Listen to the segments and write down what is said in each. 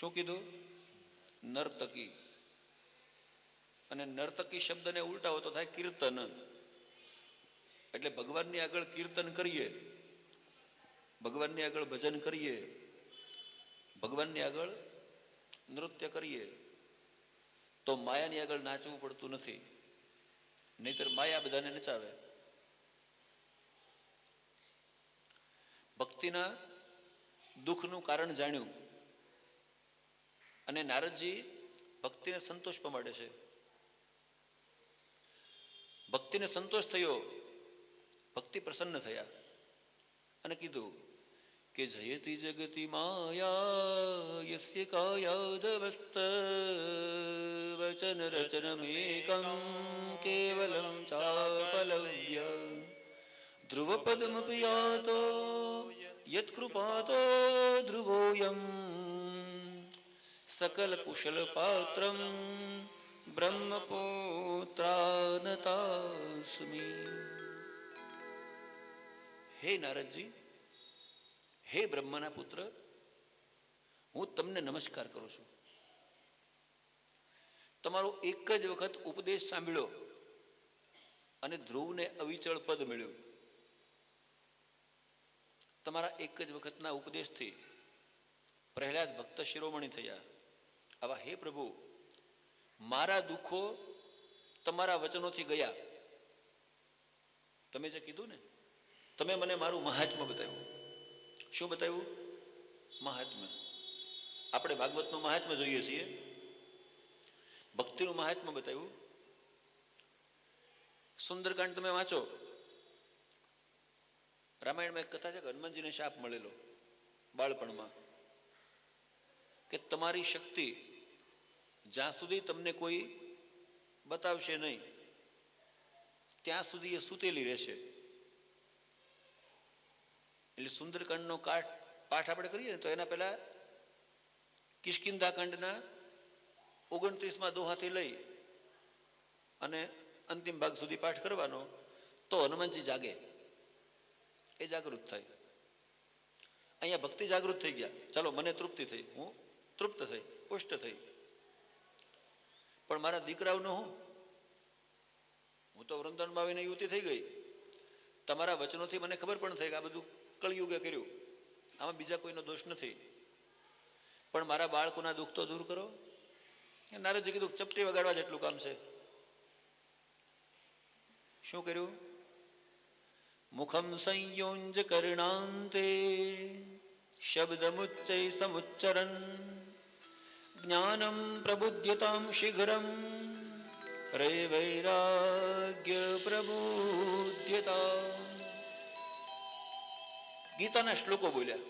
શું કીધું? નર્તકી. અને નર્તકી શબ્દને ઉલટાવો તો થાય કીર્તન. એટલે ભગવાનની આગળ કીર્તન કરીએ. ભગવાનની આગળ ભજન કરીએ. ભગવાનની આગળ નૃત્ય કરીએ. તો માયાની આગળ નાચવું પડતું નથી. નહીતર માયા બધાને નચાવે. ભક્તિના દુઃખનું કારણ જાણ્યું. અને નારદજી ભક્તિને સંતોષ પમાડે છે. ભક્તિને સંતોષ થયો, ભક્તિ પ્રસન્ન થયા અને કીધું કે જયતી જગતિ માયા યસ્ય કાયાદવસ્ત વચન રચનમેકં કેવલમ ચાપલવ્ય ધ્રુવપદમપि યાતો યત્કૃપાતો ધ્રુવોऽયં સકલ પાત્રમ બ્રહ્મપુત્રાનતાસ્મિ હે નારદજી હે બ્રહ્માના પુત્ર હું તમને નમસ્કાર કરું છું. તમારો એક જ વખત ઉપદેશ સાંભળ્યો અને ધ્રુવને અવિચળ પદ મળ્યું. તમારા એક જ વખતના ઉપદેશથી પ્રહલાદ ભક્ત શિરોમણી થયા. આવા, હે પ્રભુ, મારા દુઃખો તમારા વચનોથી ગયા. તમે જે કીધું ને, તમે મને મારું મહાત્મ્ય બતાવ્યું. શું બતાવ્યું? મહાત્મ્ય. આપણે ભાગવતનું મહાત્મ્ય જોઈએ છીએ. ભક્તિનું મહાત્મ્ય બતાવ્યું. સુંદરકાંડ તમે વાંચો. રામાયણમાં એક કથા છે કે હનુમાનજીને શાપ મળેલો બાળપણમાં, કે તમારી શક્તિ જ્યાં સુધી તમને કોઈ બતાવશે નહીં, ત્યાં સુધી એ સૂતેલી રહેશે. એટલે સુંદરકાંડનો કાઠ પાઠ આપણે કરીએ ને, તો એના પહેલા કિષ્કિંધા કાંડના ઓગણત્રીસમાં દોહાથી લઈ અને અંતિમ ભાગ સુધી પાઠ કરવાનો, તો હનુમાનજી જાગે. એ જાગૃત થાય. અહીંયા ભક્તિ જાગૃત થઈ ગયા. ચાલો, મને તૃપ્તિ થઈ. હું તૃપ્ત થઈ, પુષ્ટ થઈ. પણ મારા દીકરાઓનો હું? હું તો વૃંદાવનમાં આવીને યુવતી થઈ ગઈ. તમારા વચનોથી મને ખબર પણ થઈ કે આ બધું કળયુગે કર્યું. આમાં બીજા કોઈનો દોષ નથી. પણ મારા બાળકોના દુઃખ તો દૂર કરો. એ નારદજી કીધું ચપટી વગાડવા જેટલું કામ છે. શું કર્યું? મુખમ સંયોજ કરણાંતે, શબ્દમુચ્ચય સમુચ્ચરન. જ્ઞાનમ પ્રબુદ્ધતામ શીઘ્રમ રે વૈરાગ્ય પ્રબુદ્ધતા ગીતાના શ્લોકો બોલ્યા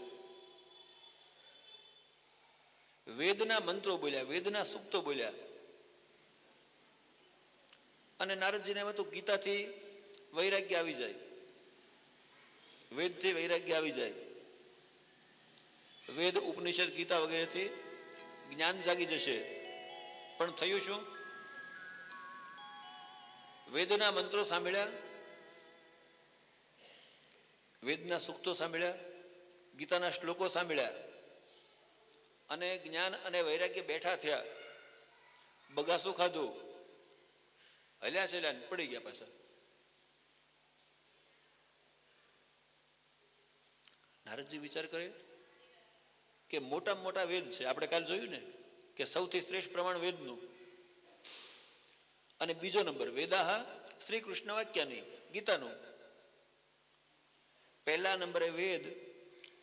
વેદના મંત્રો બોલ્યા વેદના સૂક્તો બોલ્યા અને નારદજીને એમ હતું ગીતાથી વૈરાગ્ય આવી જાય વેદથી વૈરાગ્ય આવી જાય વેદ ઉપનિષદ ગીતા વગેરેથી જ્ઞાન જાગી જશે. પણ થયું શું? વેદના મંત્રો સાંભળ્યા? વેદના સૂક્તો સાંભળ્યા? ગીતાના શ્લોકો સાંભળ્યા? અને જ્ઞાન અને વૈરાગ્ય બેઠા થયા. બગાસું ખાધું. હલ્યા છેલ્યા પડી ગયા પાછા. નારદજી વિચાર કરે કે મોટામાં મોટા વેદ છે. આપણે કાલ જોયું ને કે સૌથી શ્રેષ્ઠ પ્રમાણ વેદનું. અને બીજો નંબર, વેદાહ શ્રી કૃષ્ણ વાક્યની, ગીતાનું. પહેલા નંબરે વેદ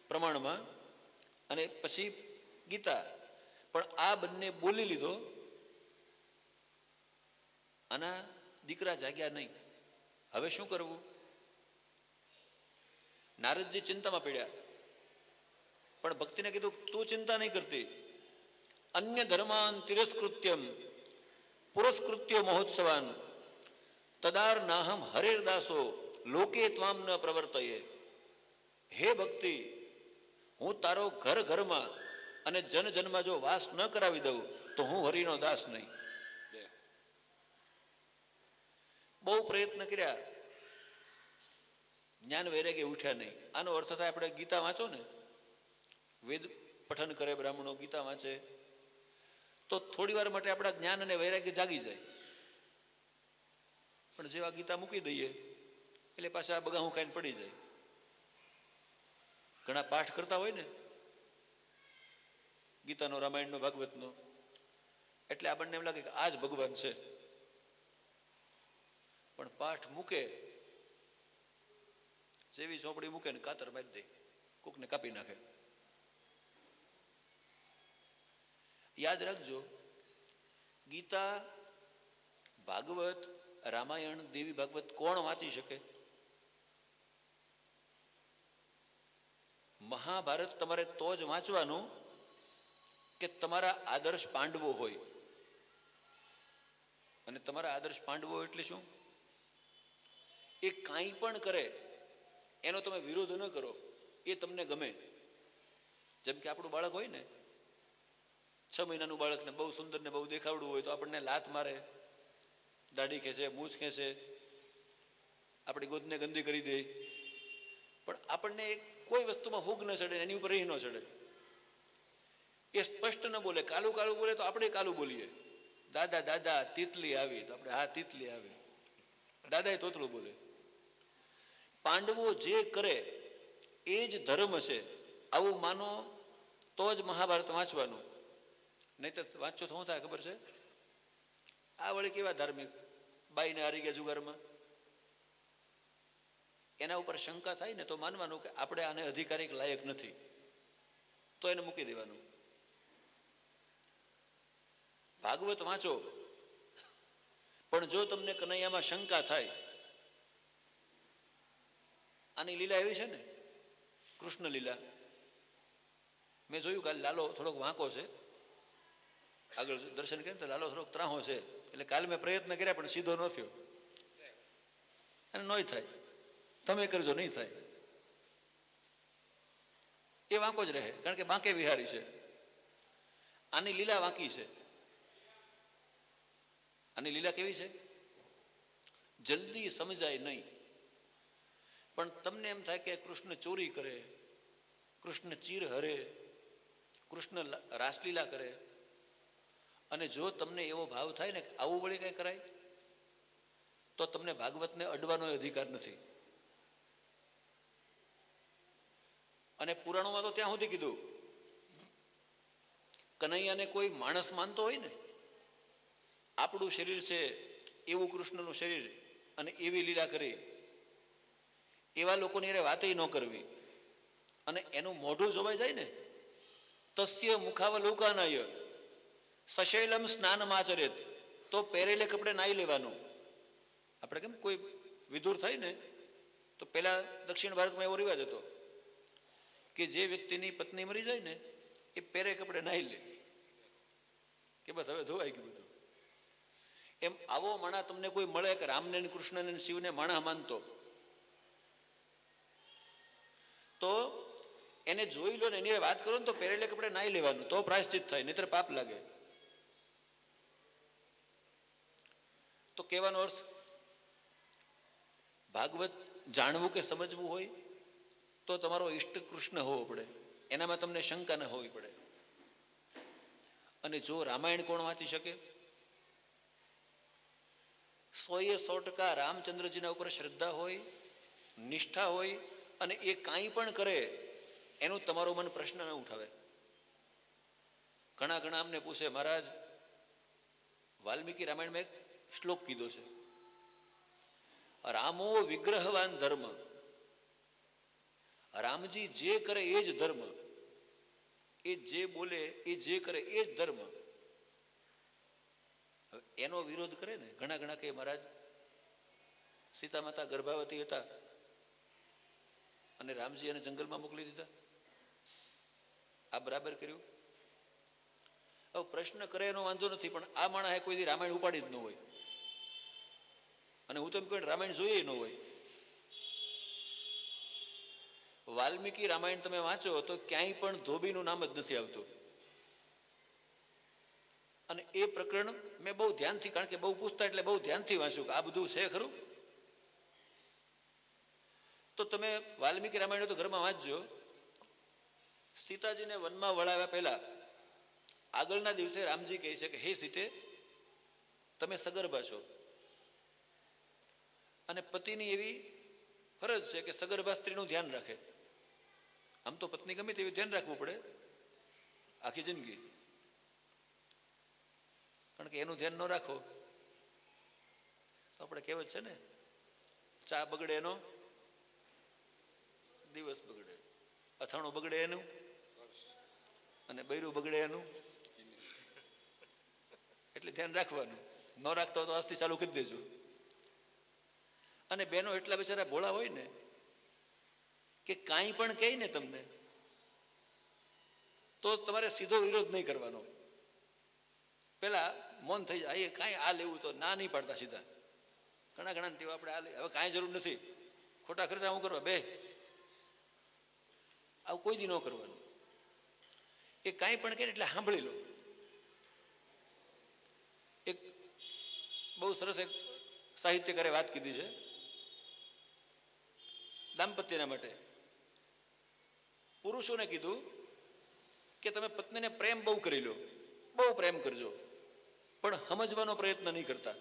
પ્રમાણમાં અને પછી ગીતા. પણ આ બંને બોલી લીધો. આના દીકરા જાગ્યા નહીં. હવે શું કરવું? નારદજી ચિંતામાં પડ્યા. પણ ભક્તિને કીધું તું ચિંતા નહીં કરતી. અન્ય ધર્માન તિરસ્કૃત્યમ પુરસ્કૃત્ય મહોત્સવાન. તદાર નાહમ હરેરદાસો લોકે ત્વામ ન પ્રવર્તયે. હે ભક્તિ હું તારો ઘર ઘરમાં અને જન જનમાં જો વાસ ન કરાવી દઉં તો હું હરિનો દાસ નહીં. બહુ પ્રયત્ન કર્યા. જ્ઞાન વૈરાગ્ય ઉઠ્યા નહીં. આનો અર્થ થાય આપણે ગીતા વાંચો ને. વેદ પઠન કરે, બ્રાહ્મણો ગીતા વાંચે, તો થોડી વાર માટે આપણા જ્ઞાન અને વૈરાગ્ય જાગી જાય. પણ જેવા ગીતા મૂકી દઈએ, એટલે પાછા બગાહું ખાઈને પડી જાય. ઘણા પાઠ કરતા હોય ને, ગીતાનો રામાયણનો, ભાગવતનો, એટલે આપણને એમ લાગે કે આ જ ભગવાન છે. પણ પાઠ મૂકે, જેવી ચોપડી મૂકે ને કાતર મારી દે, કોકને કાપી નાખે. યાદ રાખજો, ગીતા, ભાગવત, રામાયણ, દેવી ભાગવત કોણ વાંચી શકે? મહાભારત તમારે તો જ વાંચવાનું કે તમારા આદર્શ પાંડવો હોય. અને તમારા આદર્શ પાંડવો એટલે શું? એ કાંઈ પણ કરે, એનો તમે વિરોધ ન કરો, એ તમને ગમે. જેમ કે આપણું બાળક હોય ને છ મહિનાનું બાળકને બહુ સુંદર ને બહુ દેખાવડું હોય તો આપણને લાત મારે, દાઢી ખેંચે, મૂછ ખેંચે, આપણી ગોદને ગંદી કરી દે. પણ આપણને કોઈ વસ્તુમાં હુગ ન ચડે, એની ઉપર રહી ન ચડે. એ સ્પષ્ટ ન બોલે, કાલું કાલું બોલે તો આપણે કાલું બોલીએ. દાદા દાદા, તીતલી આવી તો આપણે, હા, તીતલી આવી. દાદા એ તોતલું બોલે. પાંડવો જે કરે, એ જ ધર્મ છે. આવું માનો તો જ મહાભારત વાંચવાનું. નહીં તો વાંચો તો શું થાય ખબર છે? આ વળી કેવા ધાર્મિક? બાઈને હારી ગયા જુગારમાં? એના ઉપર શંકા થાય ને તો માનવાનું કે આપણે આને અધિકારી લાયક નથી. તો એને મૂકી દેવાનું. ભાગવત વાંચો. પણ જો તમને કનૈયામાં શંકા થાય, આની લીલા એવી છે ને? કૃષ્ણ લીલા મેં જોયું કાલે લાલો થોડોક વાંકો છે. આગળ દર્શન કર્યું તો લાલો થોડોક ત્રાહો છે. એટલે કાલે મેં પ્રયત્ન કર્યા, પણ સીધો ન થયો. અને નહીં થાય. તમે કરજો, નહીં થાય. એ વાંકો જ રહે, કારણ કે બાંકે વિહારી છે. આની લીલા વાંકી છે. આની લીલા કેવી છે? જલ્દી સમજાય નહીં. પણ તમને એમ થાય કે કૃષ્ણ ચોરી કરે, કૃષ્ણ ચીર હરે, કૃષ્ણ રાસલીલા કરે અને જો તમને એવો ભાવ થાય ને આવું વળી કઈ કરાય, તો તમને ભાગવતને અડવાનો અધિકાર નથી. અને પુરાણોમાં તો ત્યાં સુધી કીધું, કનૈયાને કોઈ માણસ માનતો હોય ને, આપણું શરીર છે એવું કૃષ્ણનું શરીર અને એવી લીલા કરી, એવા લોકોની અરે વાતય ન કરવી. અને એનું મોઢું જોવાઈ જાય ને, તસ્ય મુખાવલોકાનાય. સશૈલમ સ્નાનમાચરિત તો પહેરેલે કપડે નાહી લેવાનું. આપણે કેમ કોઈ વિધુર થાય ને, તો પહેલા દક્ષિણ ભારતમાં એવો રિવાજ હતો કે જે વ્યક્તિની પત્ની મરી જાય ને, એ પહેરે કપડે નાહી લે. કે બસ હવે ધોવાઈ ગયું બધું. એમ આવો માણા તમને કોઈ મળે કે રામને કૃષ્ણને શિવને માણા માનતો? તો એને જોઈ લો ને, એની વાત કરો ને, તો પહેરેલે કપડે નાહી લેવાનું. તો પ્રાયશ્ચિત થાય, નહીતર પાપ લાગે. તો કહેવાનો અર્થ, ભાગવત જાણવું કે સમજવું હોય તો તમારો ઈષ્ટ કૃષ્ણ હોવો પડે. એનામાં તમને શંકા ન હોવી પડે. અને જો રામાયણ કોણ વાંચી શકે? સોએ સો ટકા રામચંદ્રજીના ઉપર શ્રદ્ધા હોય, નિષ્ઠા હોય અને એ કાંઈ પણ કરે, એનું તમારું મન પ્રશ્ન ન ઉઠાવે. ઘણા ઘણા અમને પૂછે, મહારાજ, વાલ્મીકી રામાયણમાં એક શ્લોક કીધો છે. રામો વિગ્રહવાન ધર્મ. રામજી જે કરે એ જ ધર્મ. એ જે બોલે એ જે કરે એ જ ધર્મ. એનો વિરોધ કરે ને ઘણા ઘણા કે મહારાજ, સીતા માતા ગર્ભાવતી હતા અને રામજી એને જંગલમાં મોકલી દીધા. આ બરાબર કર્યું? હવે પ્રશ્ન કરે એનો વાંધો નથી, પણ આ માણસે કોઈ રામાયણ ઉપાડી જ ન હોય. અને હું તો એમ કહું રામાયણ જોઈએ ન હોય. વાલ્મીકી રામાયણ તમે વાંચો તો ક્યાંય પણ ધોબીનું નામ જ નથી આવતું. અને એ પ્રકરણ મેં બહુ ધ્યાનથી, કારણ કે બહુ પૂછતા એટલે બહુ ધ્યાનથી વાંચ્યું કે આ બધું છે ખરું? તો તમે વાલ્મીકી રામાયણ તો ઘરમાં વાંચજો. સીતાજીને વનમાં વળાવ્યા પહેલા આગળના દિવસે રામજી કહે છે કે, હે સીતે, તમે સગર્ભા છો. અને પતિની એવી ફરજ છે કે સગર્ભા સ્ત્રીનું ધ્યાન રાખે. આમ તો પત્ની ગમે તેવી ધ્યાન રાખવું પડે આખી જિંદગી. કારણ કે એનું ધ્યાન ન રાખો, તો આપણે કહેવત છે ને, ચા બગડે એનો, દિવસ બગડે. અથાણું બગડે એનું, અને બૈરું બગડે એનું. એટલે ધ્યાન રાખવાનું. ન રાખતા તો આજથી ચાલુ કરી દેજો. અને બેનો એટલા બિચારા ભોળા હોય ને કે કાંઈ પણ કહે ને તમને, તો તમારે સીધો વિરોધ નહીં કરવાનો. પેલા મૌન થઈ જાય "એ કાંઈ આ લેવું તો ના નહીં પાડતા સીધા. ઘણા ઘણા ટેવ આપણે આ હવે કાંઈ જરૂર નથી. ખોટા ખર્ચા હું કરવા? બે. આવું કોઈ દી ન કરવાનું. એ કાંઈ પણ કહે એટલે સાંભળી લો. એક બહુ સરસ એક સાહિત્યકારે વાત કીધી છે. દાંપત્યના માટે. પુરુષોને કીધું કે તમે પત્નીને પ્રેમ બહુ કરી લો. બહુ પ્રેમ કરજો. પણ સમજવાનો પ્રયત્ન નહીં કરતા.